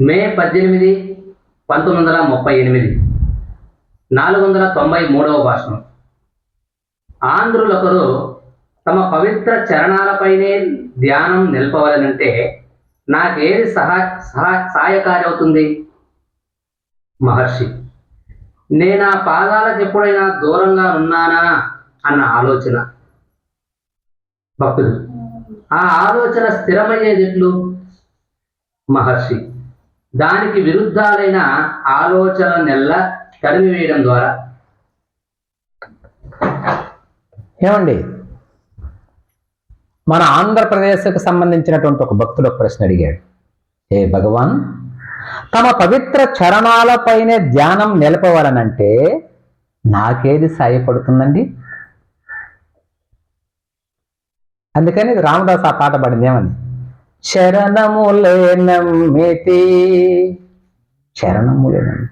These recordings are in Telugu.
మే పద్దెనిమిది పంతొమ్మిది వందల ముప్పై ఎనిమిది. నాలుగు వందల తొంభై మూడవ భాషణం. ఆంధ్రులొకరు తమ పవిత్ర చరణాలపైనే ధ్యానం నిలపవలనంటే నాకేది సహా సహా సహాయకారి అవుతుంది మహర్షి. నేను ఆ పాదాలకు ఎప్పుడైనా దూరంగా ఉన్నానా? అన్న ఆలోచన. భక్తులు. ఆ ఆలోచన స్థిరమయ్యేది ఎట్లు మహర్షి. దానికి విరుద్ధాలైన ఆలోచన నెల్ల తరిమివేయడం ద్వారా. ఏమండి? మన ఆంధ్రప్రదేశ్కు సంబంధించినటువంటి ఒక భక్తుడు ఒక ప్రశ్న అడిగాడు. ఏ భగవాన్? తమ పవిత్ర చరణాలపైనే ధ్యానం నిలపవాలనంటే నాకేది సాయపడుతుందండి? అందుకని రామదాస్ ఆ పాట పడింది ఏమని చరణములే నమ్మితి చరణములే నమ్మి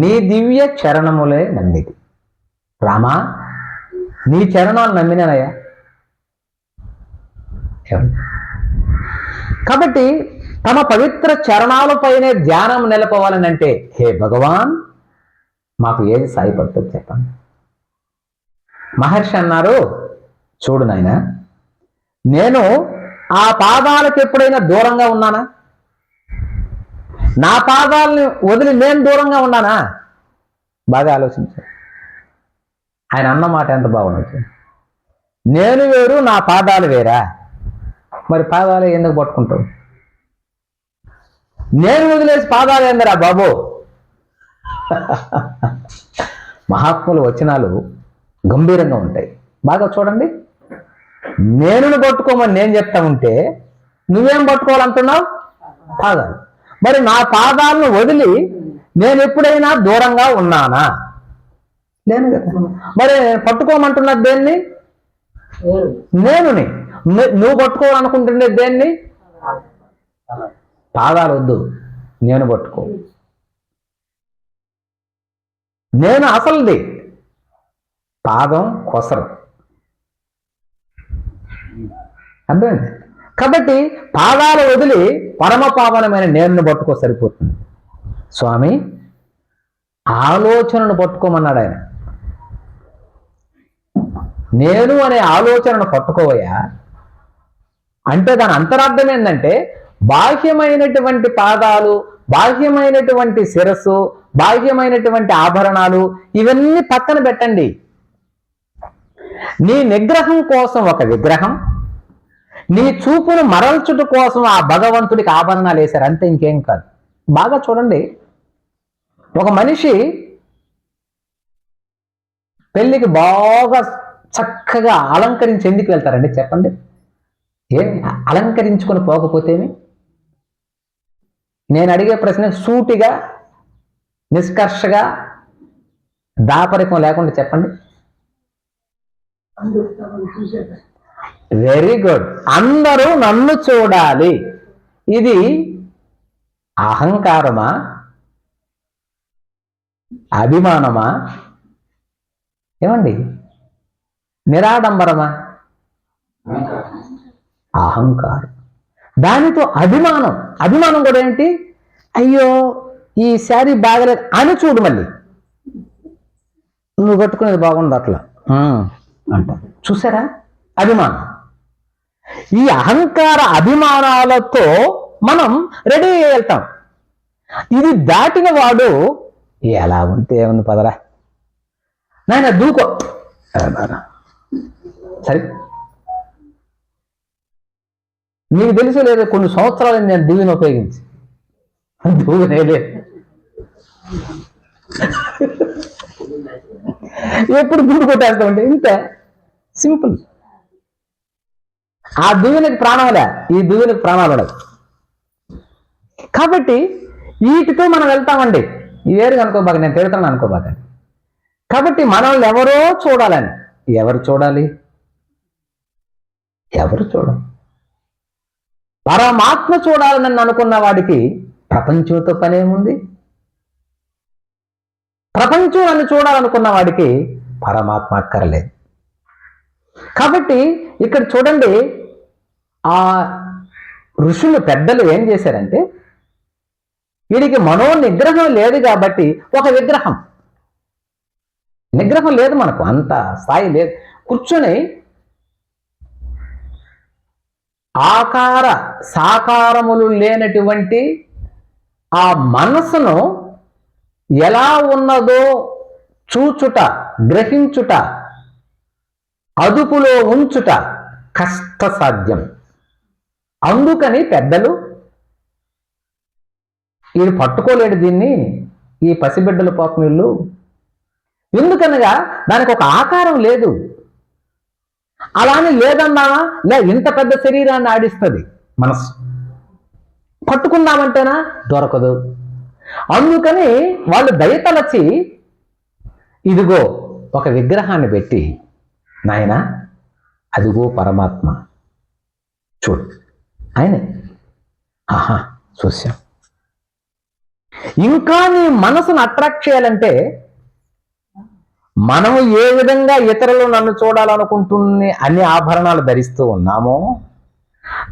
నీ దివ్య చరణములే నమ్మితి. రామా నీ చరణాలు నమ్మినానయ్యా. కాబట్టి తమ పవిత్ర చరణాలపైనే ధ్యానం నిలపవాలనంటే హే భగవాన్ మాకు ఏది సాయపడుతుంది చెప్పండి. మహర్షి అన్నారు చూడు నాయన నేను ఆ పాదాలకు ఎప్పుడైనా దూరంగా ఉన్నానా? నా పాదాలని వదిలి నేను దూరంగా ఉన్నానా? బాగా ఆలోచించాను ఆయన అన్న మాట ఎంత బాగుండదు నేను వేరు నా పాదాలు వేరా? మరి పాదాలు ఎందుకు పట్టుకుంటావు? నేను వదిలేసి పాదాలు ఏందిరా బాబు? మహాత్ములు వచనాలు గంభీరంగా ఉంటాయి. బాగా చూడండి. నేనును పట్టుకోమని నేను చెప్తా ఉంటే నువ్వేం పట్టుకోవాలంటున్నావు? పాదాలు. మరి నా పాదాలను వదిలి నేను ఎప్పుడైనా దూరంగా ఉన్నానా? లేను కదా. మరి పట్టుకోమంటున్నా దేన్ని? నేనుని. నువ్వు పట్టుకోవాలనుకుంటుండే దేన్ని? పాదాలు వద్దు నేను పట్టుకో. నేను అసలుది. పాదం కొసరం. అర్థమైంది? కాబట్టి పాదాలు వదిలి పరమ పావనమైన నేను పట్టుకో సరిపోతుంది. స్వామి ఆలోచనను పట్టుకోమన్నాడు ఆయన. నేను అనే ఆలోచనను పట్టుకోవయ్యా. అంటే దాని అంతరార్థం ఏంటంటే బాహ్యమైనటువంటి పాదాలు బాహ్యమైనటువంటి శిరస్సు బాహ్యమైనటువంటి ఆభరణాలు ఇవన్నీ పక్కన పెట్టండి. నీ నిగ్రహం కోసం ఒక విగ్రహం నీ చూపును మరల్చుట కోసం ఆ భగవంతుడికి ఆభరణాలు వేశారు. అంతే ఇంకేం కాదు. బాగా చూడండి. ఒక మనిషి పెళ్ళికి బాగా చక్కగా అలంకరించి ఎందుకు వెళ్తారండి చెప్పండి. ఏం అలంకరించుకొని పోకపోతేమి నేను అడిగే ప్రశ్న సూటిగా నిష్కర్షగా దాపరికం లేకుండా చెప్పండి. వెరీ గుడ్ అందరూ నన్ను చూడాలి. ఇది అహంకారమా? అభిమానమా? ఏమండి? నిరాడంబరమా? అహంకారం. దానితో అభిమానం. అభిమానం కూడా ఏంటి? అయ్యో ఈ శారీ బాగలేదు అని చూడు మళ్ళీ. నువ్వు కట్టుకునేది బాగుంది అట్లా. అంట చూసారా? అభిమానం. ఈ అహంకార అభిమానాలతో మనం రెడీ అయ్యి వెళ్తాం. ఇది దాటిన వాడు ఎలా ఉంటే ఏముంది పదరా? నాయన దూకో. సరే. మీకు తెలిసలేదు కొన్ని సంవత్సరాలు నేను దువ్విని ఉపయోగించి? దువ్వినే ఎప్పుడు గుండు కొట్టేస్తామంటే ఇంత సింపుల్. ఆ దువ్వినకి ప్రాణంలే ఈ దువ్వినకి ప్రాణాలు ఉండవు కాబట్టి వీటితో మనం వెళ్తామండి. ఈ వేరు అనుకోబాక నేను తిడతాను అనుకోబాక. కాబట్టి మనల్ని ఎవరో చూడాలని. ఎవరు చూడాలి? ఎవరు చూడాలి? పరమాత్మ చూడాలని అనుకున్న వాడికి ప్రపంచంతో పనేముంది? ప్రపంచం నన్ను చూడాలనుకున్న వాడికి పరమాత్మ అక్కర్లేదు. కాబట్టి ఇక్కడ చూడండి ఆ ఋషులు పెద్దలు ఏం చేశారంటే వీడికి మనో నిగ్రహం లేదు కాబట్టి ఒక విగ్రహం. నిగ్రహం లేదు మనకు అంత స్థాయి లేదు. కూర్చొని ఆకార సాకారములు లేనటువంటి ఆ మనస్సును ఎలా ఉన్నదో చూచుట గ్రహించుట అదుపులో ఉంచుట కష్టసాధ్యం. అందుకని పెద్దలు ఈయన పట్టుకోలేడు దీన్ని ఈ పసిబిడ్డల పాపం వీళ్ళు. ఎందుకనగా దానికి ఒక ఆకారం లేదు. అలానే లేదన్నావా లే ఇంత పెద్ద శరీరాన్ని ఆడిస్తుంది. మనసు పట్టుకుందామంటేనా? దొరకదు. అందుకని వాళ్ళు దయతలచి ఇదిగో ఒక విగ్రహాన్ని పెట్టి నాయన అదిగో పరమాత్మ. చూడు. ఆయనే. ఆహా చూశాం. ఇంకా నీ మనసును అట్రాక్ట్ చేయాలంటే మనము ఏ విధంగా ఇతరులు నన్ను చూడాలనుకుంటున్న అన్ని ఆభరణాలు ధరిస్తూ ఉన్నామో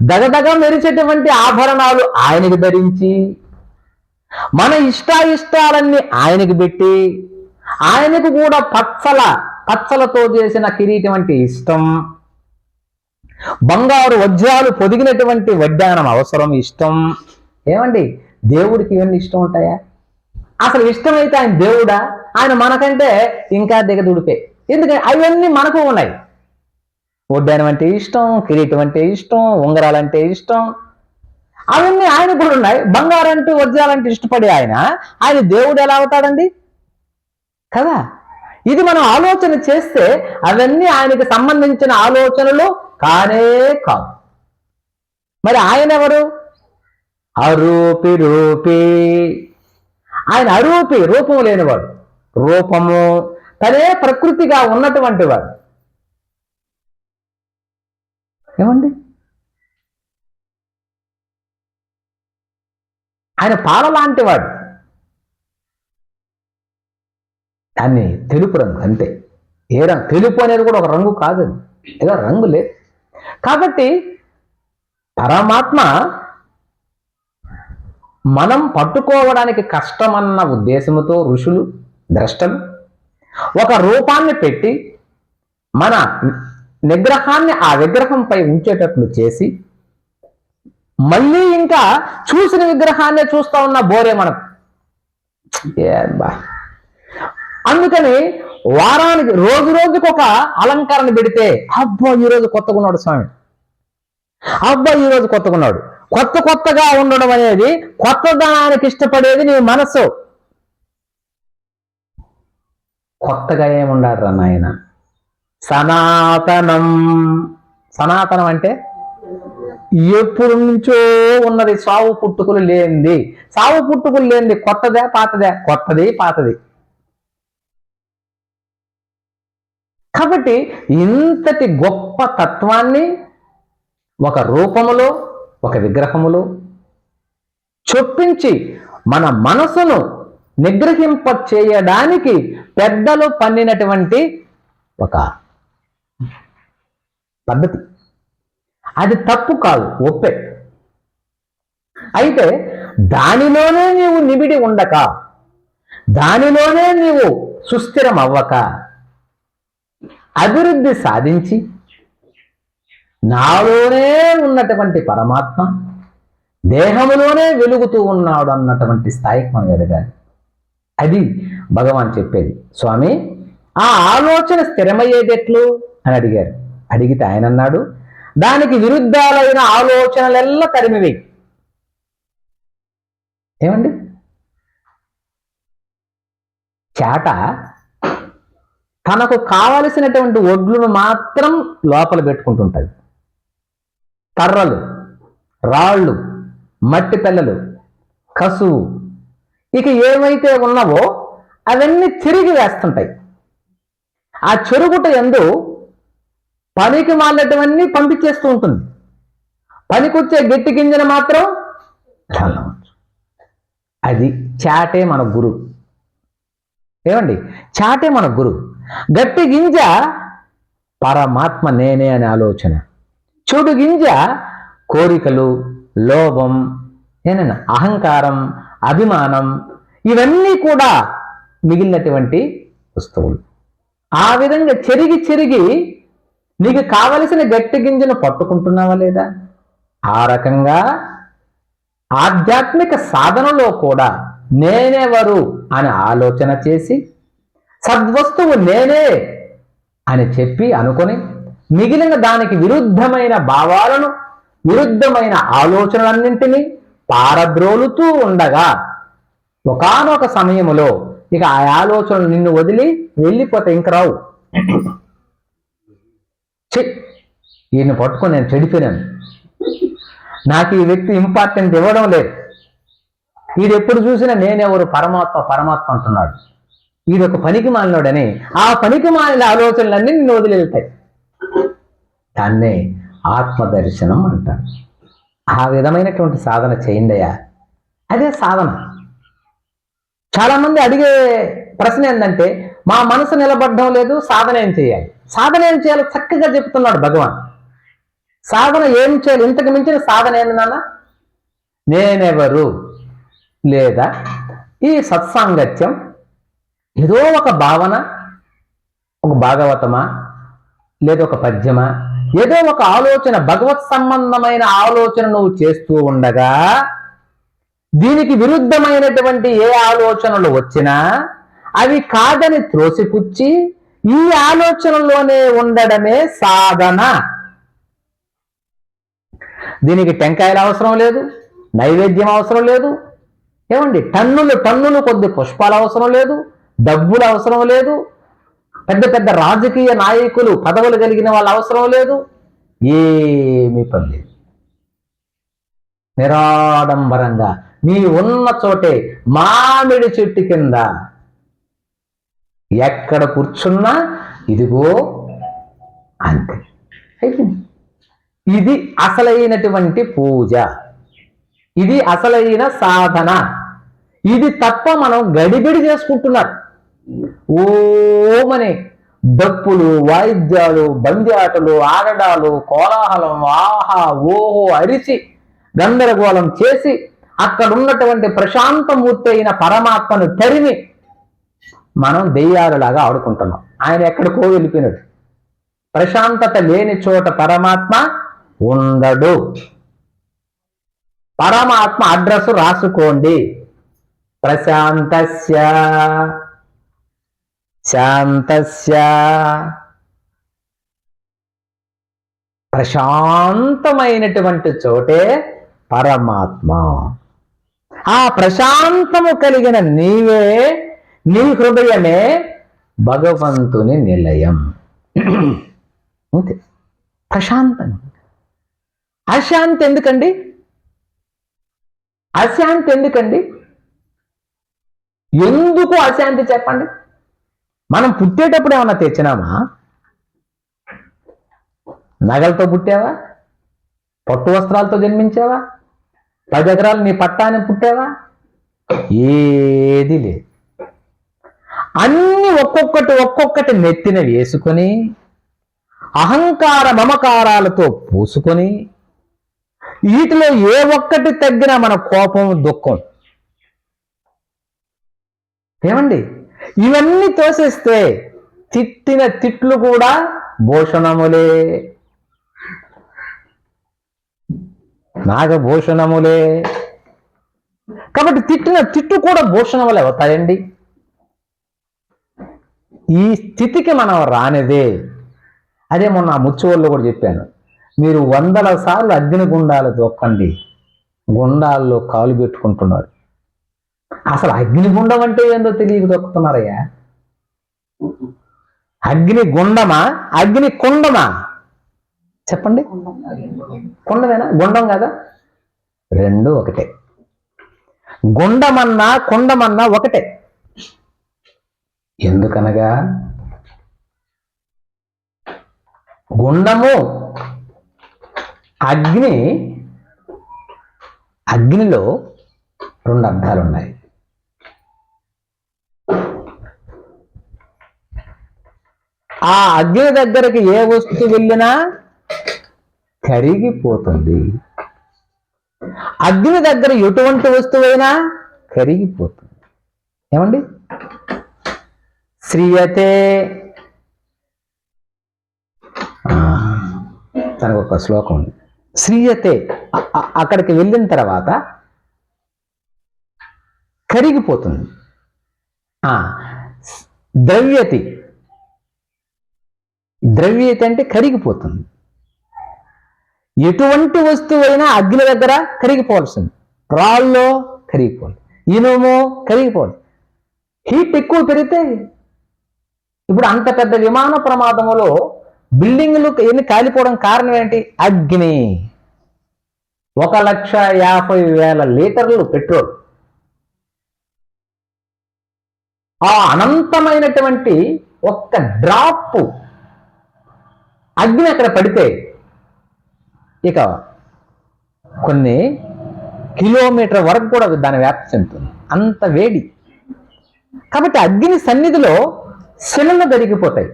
దగదగ మెరిచేటువంటి ఆభరణాలు ఆయనకి ధరించి మన ఇష్టాయిష్టాలన్నీ ఆయనకి పెట్టి ఆయనకు కూడా పచ్చల పచ్చలతో చేసిన కిరీటం అంటే ఇష్టం. బంగారు వజ్రాలు పొదిగినటువంటి వడ్డానం అవసరం ఇష్టం. ఏమండి? దేవుడికి ఇవన్నీ ఇష్టం ఉంటాయా? అసలు ఇష్టమైతే ఆయన దేవుడా? ఆయన మనకంటే ఇంకా దిగదుడిపే. ఎందుకంటే అవన్నీ మనకు ఉన్నాయి. వడ్డానం అంటే ఇష్టం కిరీటం అంటే ఇష్టం ఉంగరాలంటే ఇష్టం. అవన్నీ ఆయన కూడా ఉన్నాయి. బంగారంటూ వజ్రాలంటే ఇష్టపడే ఆయన. ఆయన దేవుడు ఎలా అవుతాడండి? కదా? ఇది మనం ఆలోచన చేస్తే అవన్నీ ఆయనకు సంబంధించిన ఆలోచనలు కానే కాదు మరి ఆయన ఎవరు? అరూపి రూపి. ఆయన అరూపి రూపం లేనివాడు. రూపము తనే ప్రకృతిగా ఉన్నటువంటి వాడు. ఏమండి? ఆయన పాల లాంటి వాడు. దాన్ని తెలుపు రంగు అంతే. ఏ రంగు తెలుపు అనేది కూడా ఒక రంగు కాదు ఏదో రంగు లేదు కాబట్టి పరమాత్మ మనం పట్టుకోవడానికి కష్టమన్న ఉద్దేశంతో ఋషులు ద్రష్టలు ఒక రూపాన్ని పెట్టి మన నిగ్రహాన్ని ఆ విగ్రహంపై ఉంచేటట్లు చేసి మళ్ళీ ఇంకా చూసిన విగ్రహాన్నే చూస్తా ఉన్న బోరే మనకు ఏ బా అందుకని వారానికి రోజు రోజుకు ఒక అలంకరణ పెడితే అబ్బా ఈరోజు కొత్తగా ఉన్నాడు స్వామి. అబ్బా ఈరోజు కొత్తగా ఉన్నాడు. కొత్త కొత్తగా ఉండడం అనేది కొత్తదనానికి ఇష్టపడేది నీ మనస్సు కొత్తగా ఏముండారు రా నాయన? సనాతనం. సనాతనం అంటే ఎప్పుడు నుంచో ఉన్నది సావు పుట్టుకులు లేనిది. సావు పుట్టుకులు లేనిది కొత్తదే పాతదే? కొత్తది పాతది. కాబట్టి ఇంతటి గొప్ప తత్వాన్ని ఒక రూపములో ఒక విగ్రహములో చొప్పించి మన మనసును నిగ్రహింప చేయడానికి పెద్దలు పన్నినటువంటి ఒక పద్ధతి. అది తప్పు కాదు ఒప్పే. అయితే దానిలోనే నీవు నిబిడి ఉండక దానిలోనే నీవు సుస్థిరం అవ్వక అభివృద్ధి సాధించి నాలోనే ఉన్నటువంటి పరమాత్మ దేహంలోనే వెలుగుతూ ఉన్నాడు అన్నటువంటి స్థాయికి మనం ఎదగాలి. అది భగవాన్ చెప్పేది. స్వామి ఆ ఆలోచన స్థిరమయ్యేదెట్లు? అని అడిగారు. అడిగితే ఆయన అన్నాడు దానికి విరుద్ధాలైన ఆలోచనలెల్లా తరిమివి. ఏమండి? చేట తనకు కావలసినటువంటి ఒడ్లను మాత్రం లోపల పెట్టుకుంటుంటుంది. కర్రలు రాళ్ళు మట్టి పిల్లలు కసువు ఇక ఏమైతే ఉన్నావో అవన్నీ తిరిగి వేస్తుంటాయి. ఆ చెరుగుట ఎందు పనికి మాలినటువన్నీ పంపించేస్తూ ఉంటుంది. పనికొచ్చే గట్టి గింజను మాత్రం అది చాటే మన గురు. ఏమండి? చాటే మన గురు. గట్టి గింజ పరమాత్మ నేనే అనే ఆలోచన. చెడు గింజ కోరికలు లోభం ఏనైనా అహంకారం అభిమానం ఇవన్నీ కూడా మిగిలినటువంటి వస్తువులు. ఆ విధంగా చెరిగి చెరిగి నీకు కావలసిన గట్టి గింజను పట్టుకుంటున్నావా లేదా? ఆ రకంగా ఆధ్యాత్మిక సాధనలో కూడా నేనెవరు అని ఆలోచన చేసి సద్వస్తువు నేనే అని చెప్పి అనుకొని మిగిలిన దానికి విరుద్ధమైన భావాలను విరుద్ధమైన ఆలోచనలన్నింటినీ పారద్రోలుతూ ఉండగా ఒకానొక సమయములో ఇక ఆ ఆలోచనలు నిన్ను వదిలి వెళ్ళిపోతే ఇంక రావు. ఛీ, ఈయన్ని పట్టుకొని నేను చెడిపోయాను నాకు ఈ వ్యక్తి ఇంపార్టెంట్ ఇవ్వడం లేదు. వీడు ఎప్పుడు చూసినా నేనెవరు? పరమాత్మ పరమాత్మ అంటున్నాడు. వీడు ఒక పనికి మాలినోడని ఆ పనికి మాలిన ఆలోచనలన్నీ నిన్ను వదిలి దాన్నే ఆత్మదర్శనం అంటారు. ఆ విధమైనటువంటి సాధన చేయండి అయ్యా. అదే సాధన. చాలామంది అడిగే ప్రశ్న ఏంటంటే మా మనసు నిలబడడం లేదు సాధన ఏం చేయాలి? సాధన ఏం చేయాలి? చక్కగా చెప్తున్నాడు భగవాన్. సాధన ఏం చేయాలి? ఇంతకు మించిన సాధన ఏంది నాన్న? నేనెవరు? లేదా ఈ సత్సాంగత్యం ఏదో ఒక భావన ఒక భాగవతమా లేదా ఒక పద్యమా ఏదో ఒక ఆలోచన భగవత్ సంబంధమైన ఆలోచన నువ్వు చేస్తూ ఉండగా దీనికి విరుద్ధమైనటువంటి ఏ ఆలోచనలు వచ్చినా అవి కాదని త్రోసిపుచ్చి ఈ ఆలోచనలోనే ఉండడమే సాధన. దీనికి టెంకాయలు అవసరం లేదు నైవేద్యం అవసరం లేదు ఏమండి? టన్నులు టన్నులు కొద్ది పుష్పాలు అవసరం లేదు డబ్బులు అవసరం లేదు. పెద్ద పెద్ద రాజకీయ నాయకులు పదవులు కలిగిన వాళ్ళు అవసరం లేదు. ఏమీ పని లేదు. నిరాడంబరంగా నీ ఉన్న చోటే మామిడి చెట్టు కింద ఎక్కడ కూర్చున్నా ఇదిగో అంతే. అయిపోయింది. ఇది అసలైనటువంటి పూజ. ఇది అసలైన సాధన. ఇది తప్ప మనం గడిబిడి చేసుకుంటున్నారు. ఓమని డప్పులు వాయిద్యాలు బంద్యాటలు ఆడడాలు కోలాహలం ఆహా ఓహో అరిచి గందరగోళం చేసి అక్కడ ఉన్నటువంటి ప్రశాంతమూర్తి అయిన పరమాత్మను తరిమి మనం దెయ్యాలులాగా ఆడుకుంటున్నాం. ఆయన ఎక్కడికో వెళ్ళిపోయినట్టు ప్రశాంతత లేని చోట పరమాత్మ ఉండడు. పరమాత్మ అడ్రస్ రాసుకోండి. ప్రశాంతస్య. శాంతస్య. ప్రశాంతమైనటువంటి చోటే పరమాత్మ. ఆ ప్రశాంతము కలిగిన నీవే నీ హృదయమే భగవంతుని నిలయం. అంతే. ప్రశాంతం అశాంతి ఎందుకండి? అశాంతి ఎందుకండి? ఎందుకు అశాంతి చెప్పండి? మనం పుట్టేటప్పుడు ఏమన్నా తెచ్చినామా? నగలతో పుట్టావా? పట్టు వస్త్రాలతో జన్మించావా? పది ఎకరాలు నీ పట్టాన్ని పుట్టావా? ఏది లేదు. అన్ని ఒక్కొక్కటి ఒక్కొక్కటి నెత్తిన వేసుకొని అహంకార మమకారాలతో పూసుకొని వీటిలో ఏ ఒక్కటి తగ్గినా మన కోపం దుఃఖం. ఏమండి? ఇవన్నీ తోసేస్తే తిట్టిన తిట్లు కూడా భూషణములే. నాగభూషణములే. కాబట్టి తిట్టిన తిట్టు కూడా భూషణములే అవుతాయండి. ఈ స్థితికి మనం రానిదే. అదే మొన్న ఆ ముచ్చువల్లో కూడా చెప్పాను. మీరు వందల సార్లు అగ్ని గుండాలు తొక్కండి. గుండాల్లో కాలు పెట్టుకుంటున్నారు. అసలు అగ్నిగుండం అంటే ఏందో తెలియక దొక్కుతున్నారయ్యా. అగ్ని గుండమా అగ్ని కుండమా చెప్పండి. కుండమేనా? గుండం కదా? రెండు ఒకటే. గుండమన్నా కుండమన్నా ఒకటే. ఎందుకనగా? గుండము అగ్ని అగ్నిలో రెండు అర్థాలు ఉన్నాయి ఆ అగ్ని దగ్గరికి ఏ వస్తువు వెళ్ళినా కరిగిపోతుంది. అగ్ని దగ్గర ఎటువంటి వస్తువైనా కరిగిపోతుంది. ఏమండి? శ్రీయతే. ఆ, తనకు ఒక శ్లోకం ఉంది. శ్రీయతే. అక్కడికి వెళ్ళిన తర్వాత కరిగిపోతుంది. ఆ, ద్రవ్యతి. ద్రవ్యత అంటే కరిగిపోతుంది. ఎటువంటి వస్తువైనా అగ్ని దగ్గర కరిగిపోవాల్సింది. రాళ్ళలో కరిగిపోవాలి. ఇనుము కరిగిపోవాలి. హీట్ ఎక్కువ పెరిగితే ఇప్పుడు అంత పెద్ద విమాన ప్రమాదములో బిల్డింగ్లు ఎన్ని కాలిపోవడం కారణం ఏంటి? అగ్ని. ఒక లక్ష యాభై వేల లీటర్లు పెట్రోల్. ఆ అనంతమైనటువంటి ఒక్క డ్రాప్ అగ్ని అక్కడ పడితే ఇక కొన్ని కిలోమీటర్ వరకు కూడా దాని వ్యాప్తి చెందుతుంది. అంత వేడి. కాబట్టి అగ్ని సన్నిధిలో శిలలు కరిగిపోతాయి.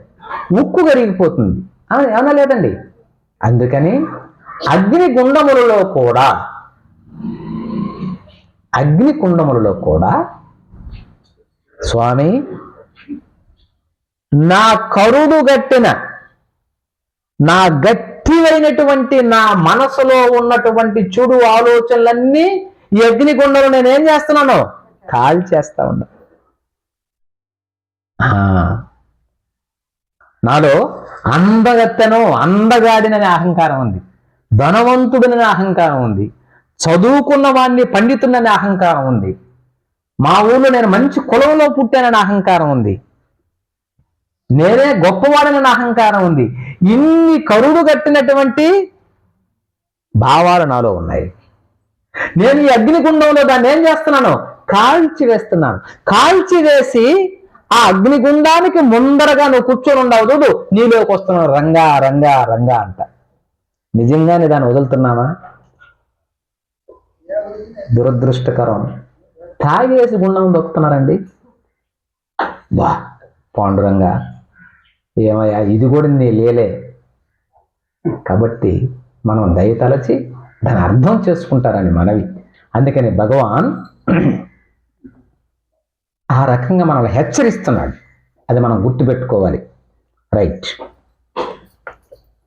ఉక్కు కరిగిపోతుంది. అవునా లేదండి? అందుకని అగ్ని గుండములలో కూడా అగ్ని కుండములలో కూడా స్వామి నా కరుడు గట్టిన నా గట్టివైనటువంటి నా మనసులో ఉన్నటువంటి చెడు ఆలోచనలన్నీ ఈ అగ్నిగుండంలో నేనేం చేస్తున్నాను? కాల్ చేస్తా ఉన్నా. ఆ, నాలో అందగత్తెను అందగాడిననే అహంకారం ఉంది. ధనవంతుడిననే అహంకారం ఉంది. చదువుకున్న వాడిని పండితుడనే అహంకారం ఉంది. మా ఊళ్ళో నేను మంచి కులంలో పుట్టాననే అహంకారం ఉంది. నేనే గొప్పవాడనని అహంకారం ఉంది. ఇన్ని కరుడు కట్టినటువంటి భావాలు నాలో ఉన్నాయి. నేను ఈ అగ్నిగుండంలో దాన్ని ఏం చేస్తున్నాను? కాల్చి వేస్తున్నాను. కాల్చి వేసి ఆ అగ్నిగుండానికి ముందరగా నువ్వు కూర్చొని ఉండవు చూడు. నీలోకి వస్తున్నావు రంగా రంగా రంగా అంట. నిజంగానే దాన్ని వదులుతున్నావా దురదృష్టకరం. తాగేసి గుండం దొక్కుతున్నారండి? వా పాండురంగా. ఏమయ్యా? ఇది కూడా నీ లేలే. కాబట్టి మనం దయతలచి దాని అర్థం చేసుకుంటారని మనవి. అందుకని భగవాన్ ఆ రకంగా మనల్ని హెచ్చరిస్తున్నాడు. అది మనం గుర్తుపెట్టుకోవాలి. రైట్.